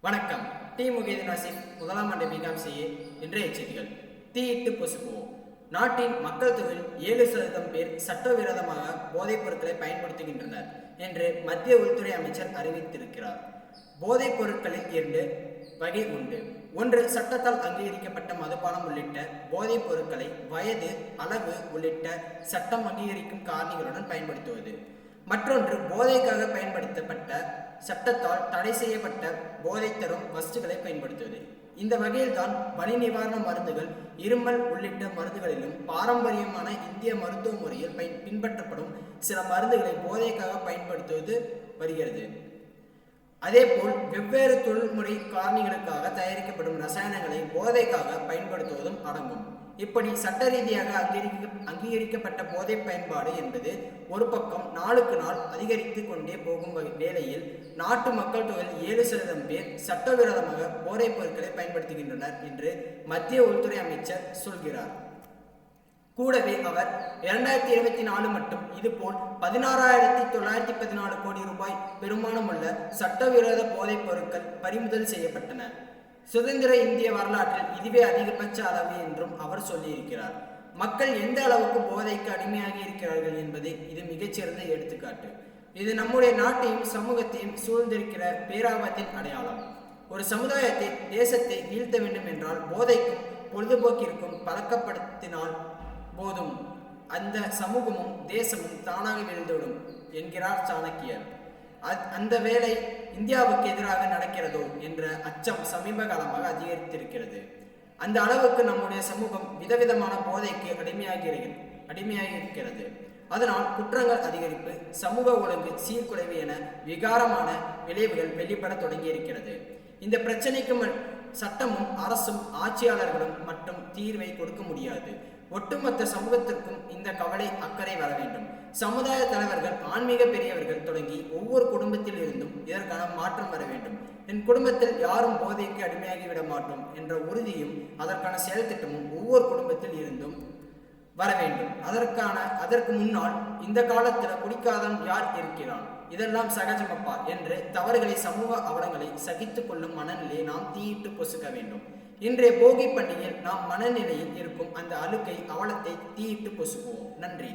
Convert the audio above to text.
வணக்கம். டி. முகேது நாசிப் முதலாம் ஆண்டு பிகாம் செய்ய இன்றைய செய்திகள். தீயிட்டு பொசுக்குவோம். நாட்டின் மக்கள் தொகையில் ஏழு சதவீதம் பேர் சட்டவிரோதமாக போதைப் பொருட்களை பயன்படுத்துகின்றனர் என்று மத்திய உள்துறை அமைச்சர் அறிவித்திருக்கிறார். போதைப் பொருட்களில் இரண்டு வகை உண்டு. ஒன்று சட்டத்தால் அங்கீகரிக்கப்பட்ட மதுபானம் உள்ளிட்ட போதைப் பொருட்களை வயது அளவு உள்ளிட்ட சட்டம் அங்கீகரிக்கும் காரணிகளுடன் பயன்படுத்துவது. மற்றொன்று போதைக்காக பயன்படுத்தப்பட்ட சட்டத்தால் தடை செய்யப்பட்ட போதை தரும் வஸ்துக்களை பயன்படுத்துவது. இந்த வகையில்தான் வலி நிவாரண மருந்துகள் இருமல் உள்ளிட்ட மருந்துகளிலும் பாரம்பரியமான இந்திய மருத்துவ முறையில் பயன் பின்பற்றப்படும் சில மருந்துகளை போதைக்காக பயன்படுத்துவது வருகிறது. அதேபோல் வெவ்வேறு தொழில்முறை காரணிகளுக்காக தயாரிக்கப்படும் ரசாயனங்களை போதைக்காக பயன்படுத்துவதும் அடங்கும். இப்படி சட்ட ரீதியாக அங்கீகரிக்க அங்கீகரிக்கப்பட்ட போதை பயன்பாடு என்பது ஒரு பக்கம் நாளுக்கு நாள் அதிகரித்து கொண்டே போகும் வேளையில் நாட்டு மக்கள் தொகையில் ஏழு சதவீதம் பேர் சட்டவிரோதமாக போதைப் பொருட்களை பயன்படுத்துகின்றனர் என்று மத்திய உள்துறை அமைச்சர் சொல்கிறார். கூடவே அவர் இரண்டாயிரத்தி இருபத்தி நாலு மட்டும் இதுபோல் பதினாறாயிரத்தி தொள்ளாயிரத்தி பதினாலு கோடி ரூபாய் பெருமானமுள்ள சட்டவிரோத போதைப் பொருட்கள் பறிமுதல் செய்யப்பட்டன. சுதந்திர இந்திய வரலாற்றில் இதுவே அதிகபட்ச அளவு என்றும் அவர் சொல்லியிருக்கிறார். மக்கள் எந்த அளவுக்கு போதைக்கு அடிமையாகி இருக்கிறார்கள் என்பது இது மிகச்சிறந்த எடுத்துக்காட்டு. இது நம்முடைய நாட்டையும் சமூகத்தையும் சூழ்ந்திருக்கிற பேராபத்தின் அடையாளம். ஒரு சமுதாயத்தை தேசத்தை வீழ்த்த வேண்டும் என்றால் போதைக்கும் பொழுதுபோக்கிற்கும் பழக்கப்படுத்தினால் போதும். அந்த சமூகமும் தேசமும் தானாக விழுந்துவிடும் என்கிறார் சாணக்கியர். அந்த வேலை இந்தியாவுக்கு எதிராக நடக்கிறதோ என்ற அச்சம் சமீப காலமாக அதிகரித்திருக்கிறது. அந்த அளவுக்கு நம்முடைய சமூகம் விதவிதமான போதைக்கு அடிமையாகி அடிமையாகி இருக்கிறது அதனால் குற்றங்கள் அதிகரிப்பு சமூக ஒழுங்கு சீர்குலைவு என விகாரமான விளைவுகள் வெளிப்பட தொடங்கியிருக்கிறது. இந்த பிரச்சனைக்கு சட்டமும் அரசும் ஆட்சியாளர்களும் மட்டும் தீர்வை கொடுக்க முடியாது. ஒட்டுமொத்த சமூகத்திற்கும் இந்த கவலை அக்கறை வர வேண்டும். சமுதாய தலைவர்கள் ஆன்மீக பெரியவர்கள் தொடங்கி ஒவ்வொரு குடும்பத்தில் இருந்தும் இதற்கான மாற்றம் வர வேண்டும். என் குடும்பத்தில் யாரும் போதைக்கு அடிமையாகி விட மாட்டோம் என்ற உறுதியும் அதற்கான செயல் திட்டமும் ஒவ்வொரு குடும்பத்தில் இருந்தும் வர வேண்டும். அதற்கான அதற்கு முன்னால் இந்த காலத்துல குடிக்காதவன் யார் இருக்கிறான்? இதெல்லாம் சகஜமப்பா? என்று தவறுகளை சமூக அவலங்களை சகித்துக் கொள்ளும் மனநிலையை நாம் தீயிட்டு பொசுக்க வேண்டும். இன்றைய போகி பண்டிகையில் நாம் மனநிலையில் இருக்கும் அந்த அழுக்கை அவலத்தை தீயிட்டு பொசுவோம் நன்றி.